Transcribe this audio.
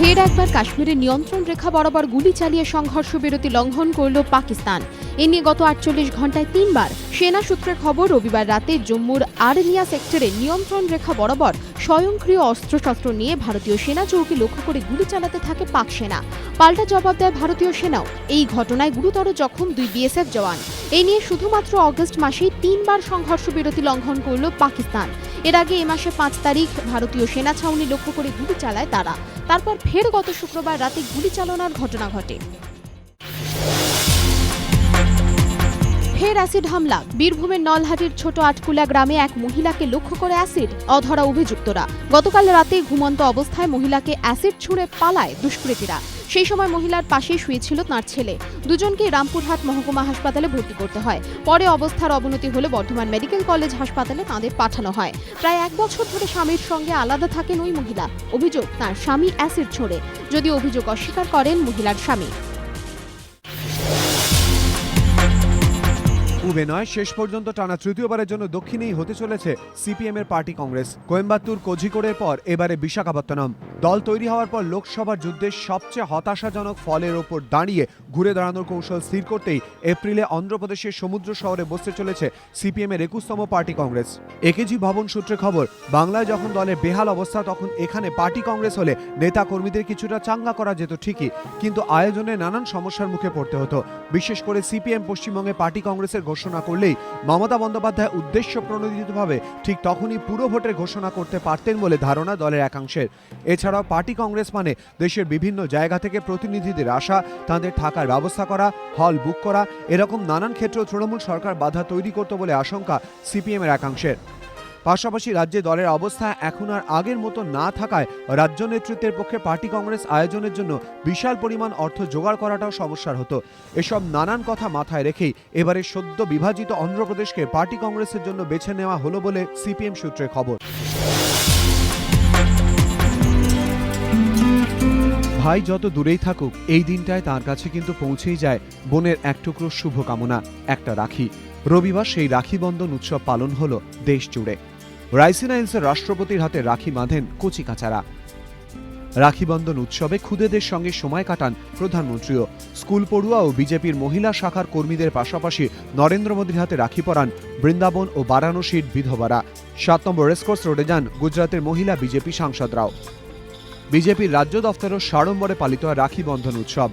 ফের একবার কাশ্মীরের নিয়ন্ত্রণ রেখা বরাবর গুলি চালিয়ে সংঘর্ষ বিরতি লঙ্ঘন করল পাকিস্তান। এ নিয়ে গত আটচল্লিশ ঘন্টায় তিনবার সেনা সূত্রের খবর রবিবার রাতে জম্মুর আরনিয়া সেক্টরে নিয়ন্ত্রণ রেখা বরাবর স্বয়ংক্রিয় অস্ত্রশস্ত্র নিয়ে ভারতীয় সেনা চৌকি লক্ষ্য করে গুলি চালাতে থাকে পাক সেনা। পাল্টা জবাব দেয় ভারতীয় সেনাও। এই ঘটনায় গুরুতর জখম দুই বিএসএফ জওয়ান। এ নিয়ে শুধুমাত্র অগস্ট মাসেই তিনবার সংঘর্ষ বিরতি লঙ্ঘন করল পাকিস্তান। এর আগে এ মাসে পাঁচ তারিখ ভারতীয় সেনা ছাউনি লক্ষ্য করে গুলি চালায় তারা। তারপর ফের গত শুক্রবার রাতে গুলি চালানোর ঘটনা ঘটে। ফের অ্যাসিড হামলা। বীরভূমের নলহাটির ছোট আটকুলা গ্রামে এক মহিলাকে লক্ষ্য করে অ্যাসিড, অধরা অভিযুক্তরা। গতকাল রাতে ঘুমন্ত অবস্থায় মহিলাকে অ্যাসিড ছুঁড়ে পালায় দুষ্কৃতীরা। সেই সময় মহিলার পাশেই শুয়েছিল তাঁর ছেলে। দুজনকে রামপুরহাট মহকুমা হাসপাতালে ভর্তি করতে হয়। পরে অবস্থার অবনতি হলে বর্ধমান মেডিকেল কলেজ হাসপাতালে তাঁদের পাঠানো হয়। প্রায় এক বছর ধরে স্বামীর সঙ্গে আলাদা থাকেন ওই মহিলা। অভিযোগ, তার স্বামী অ্যাসিড ছোড়ে। যদি অভিযোগ অস্বীকার করেন মহিলার স্বামী। উবে নয়, শেষ পর্যন্ত টানা তৃতীয়বারের জন্য দক্ষিণেই হতে চলেছে সিপিএম এর পার্টি কংগ্রেস। কোয়েম্বাত্তুর কোঝিকোড়ের পর এবারে বিশাখাপত্তনম। দল তৈরি হওয়ার পর লোকসভার যুদ্ধে সবচেয়ে হতাশাজনক ফলের ওপর দাঁড়িয়ে ঘুরে দাঁড়ানোর কৌশল স্থির করতেই এপ্রিলে অন্ধ্রপ্রদেশের সমুদ্র শহরে বসতে চলেছে সিপিএম এর একুশতম পার্টি কংগ্রেস। একেজি ভবন সূত্রে খবর, বাংলায় যখন দলের বেহাল অবস্থা, তখন এখানে পার্টি কংগ্রেস হলে নেতা কর্মীদের কিছুটা চাঙ্গা করা যেত ঠিকই, কিন্তু আয়োজনে নানান সমস্যার মুখে পড়তে হতো। বিশেষ করে সিপিএম পশ্চিমবঙ্গে পার্টি কংগ্রেসের ঘোষণা করলেই মমতা বন্দ্যোপাধ্যায় উদ্দেশ্য প্রণোদিতভাবে ঠিক তখনই পুরো ভোটের ঘোষণা করতে পারতেন বলে ধারণা দলের একাংশের। এছাড়াও পার্টি কংগ্রেস মানে দেশের বিভিন্ন জায়গা থেকে প্রতিনিধিদের আসা, তাদের থাকার ব্যবস্থা করা, হল বুক করা, এরকম নানান ক্ষেত্রেও তৃণমূল সরকার বাধা তৈরি করত বলে আশঙ্কা সিপিএমের একাংশের। পাশাপাশি রাজ্যে দলের অবস্থা এখন আর আগের মতো না থাকায় রাজ্য নেতৃত্বের পক্ষে পার্টি কংগ্রেস আয়োজনের জন্য বিশাল পরিমাণ অর্থ জোগাড় করাটাও সমস্যার হতো। এসব নানান কথা মাথায় রেখেই এবারে সদ্য বিভাজিত অন্ধ্রপ্রদেশকে পার্টি কংগ্রেসের জন্য বেছে নেওয়া হলো বলে সিপিএম সূত্রে খবর। ভাই যত দূরেই থাকুক, এই দিনটায় তার কাছে কিন্তু পৌঁছেই যায় বোনের এক টুকরো শুভকামনা, একটা রাখি। রবিবার সেই রাখি বন্ধন উৎসব পালন হলো দেশ জুড়ে রাইসিনা হিলসের রাষ্ট্রপতির হাতে রাখি বাঁধেন কচি কাচারা। রাখি বন্ধন উৎসবে খুদেদের সঙ্গে সময় কাটান প্রধানমন্ত্রীও। স্কুল পড়ুয়া ও বিজেপির মহিলা শাখার কর্মীদের পাশাপাশি নরেন্দ্র মোদীর হাতে রাখি পরান বৃন্দাবন ও বারাণসীর বিধবারা। সাত নম্বর রেসকোর্স রোডে যান গুজরাতের মহিলা বিজেপি সাংসদরাও। বিজেপির রাজ্য দফতরও সাড়ম্বরে পালিত হয় রাখি বন্ধন উৎসব।